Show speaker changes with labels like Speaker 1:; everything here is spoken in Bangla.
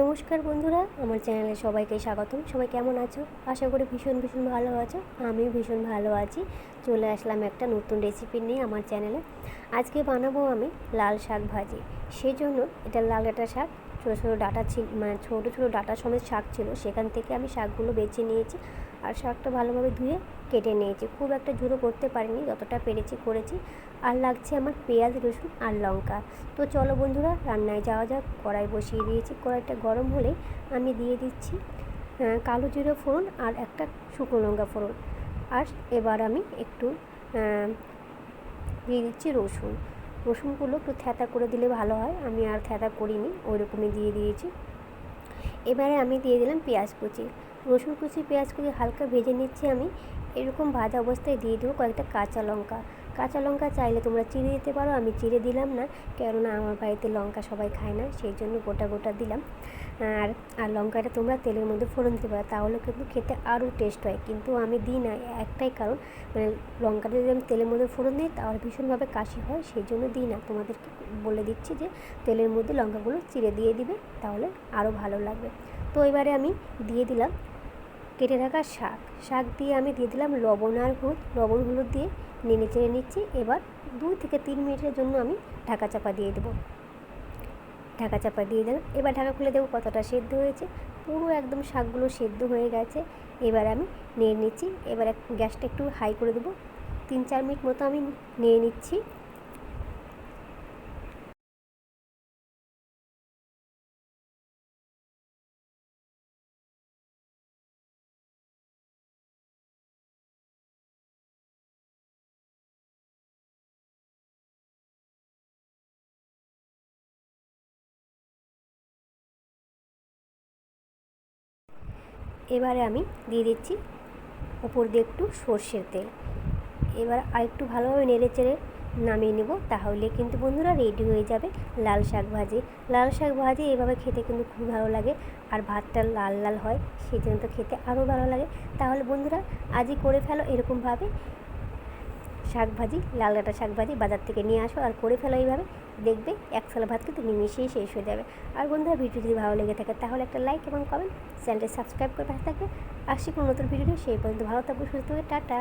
Speaker 1: নমস্কার বন্ধুরা, আমার চ্যানেলে সবাইকে স্বাগতম। সবাই কেমন আছো? আশা করি ভীষণ ভীষণ ভালো আছো। আমিও ভীষণ ভালো আছি। চলে আসলাম একটা নতুন রেসিপি নিয়ে আমার চ্যানেলে। আজকে বানাবো আমি লাল শাক ভাজি। সেই জন্য এটা লাল ডাঁটা শাক ছোটো ছোটো ডাটা ছিল মানে ছোটো ছোটো ডাটা সমেত শাক ছিল, সেখান থেকে আমি শাকগুলো বেছে নিয়েছি আর শাকটা ভালোভাবে ধুয়ে কেটে নিয়েছি। খুব একটা ঝুড়ো করতে পারিনি, যতটা পেরেছি করেছি। আর লাগছে আমার পেঁয়াজ, রসুন আর লঙ্কা। তো চলো বন্ধুরা, রান্নায় যাওয়া যাক। কড়াই বসিয়ে দিয়েছি। কড়াইটা গরম হলে আমি দিয়ে দিচ্ছি কালো জিরে ফোড়ন আর একটা শুকনো লঙ্কা ফোড়ন। আর এবার আমি একটু দিয়ে দিচ্ছি রসুন। রসুনগুলো একটু থ্যাতা করে দিলে ভালো হয়। আমি আর থ্যাতা করিনি ওই রকমই দিয়ে দিয়েছি। এবারে আমি দিয়ে দিলাম পেঁয়াজ কুচি। রসুন কুচি, পেঁয়াজ কুচি হালকা ভেজে নিচ্ছি আমি। এরকম ভাজা অবস্থায় দিয়ে দেবো কয়েকটা কাঁচা লঙ্কা। কাঁচা লঙ্কা চাইলে তোমরা চিড়ে দিতে পারো, আমি চিড়ে দিলাম না, কেননা আমার বাড়িতে লঙ্কা সবাই খায় না, সেই জন্য গোটা গোটা দিলাম। আর আর লঙ্কাটা তোমরা তেলের মধ্যে ফোড়ন দিতে পারো, তাহলে কিন্তু খেতে আরও টেস্ট হয়। কিন্তু আমি দিই না, একটাই কারণ মানে লঙ্কাটা যদি আমি তেলের মধ্যে ফোড়ন দিই, তাহলে ভীষণভাবে কাশি হয়, সেই জন্য দিই না। তোমাদেরকে বলে দিচ্ছি যে, তেলের মধ্যে লঙ্কাগুলো চিড়ে দিয়ে দিবে, তাহলে আরও ভালো লাগবে। তো এবারে আমি দিয়ে দিলাম কেটে রাখা শাক। শাক দিয়ে আমি দিয়ে দিলাম লবণ আর হলুদ। লবণ, হলুদ দিয়ে নেড়ে চেড়ে নিচ্ছি। এবার দুই থেকে তিন মিনিটের জন্য আমি ঢাকা চাপা দিয়ে দেবো। ঢাকা চাপা দিয়ে দিলাম। এবার ঢাকা খুলে দেবো কতটা সেদ্ধ হয়েছে। পুরো একদম শাকগুলো সেদ্ধ হয়ে গেছে। এবার আমি নিয়ে নিচ্ছি। এবার গ্যাসটা একটু হাই করে দেবো। তিন চার মিনিট মতো আমি নিয়ে নিচ্ছি। এবারে আমি দিয়ে দিচ্ছি ওপর দিয়ে একটু সর্ষের তেল। এবার আরেকটু ভালোভাবে নেড়ে চেড়ে নামিয়ে নেব, তাহলে কিন্তু বন্ধুরা রেডি হয়ে যাবে লাল শাক ভাজি। লাল শাক ভাজি এভাবে খেতে কিন্তু খুব ভালো লাগে, আর ভাতটা লাল লাল হয় সেই জন্য তো খেতে আরও ভালো লাগে। তাহলে বন্ধুরা আজই করে ফেলো এরকমভাবে। শাক ভাজি লাল ডাঁটা শাক ভাজি বাজার থেকে নিয়ে আসো আর করে ফেলো এইভাবে। দেখবে এক ফেলা ভাত কিন্তু নিমিশেই শেষ হয়ে যাবে। আর বন্ধুরা, ভিডিও যদি ভালো লেগে থাকে তাহলে একটা লাইক এবং কমেন্ট চ্যানেলটি সাবস্ক্রাইব করে পাশে থাকবে। আসছি কোনো নতুন ভিডিও সেই পর্যন্ত ভালো থাকবে সুস্থ হয়ে টাটা।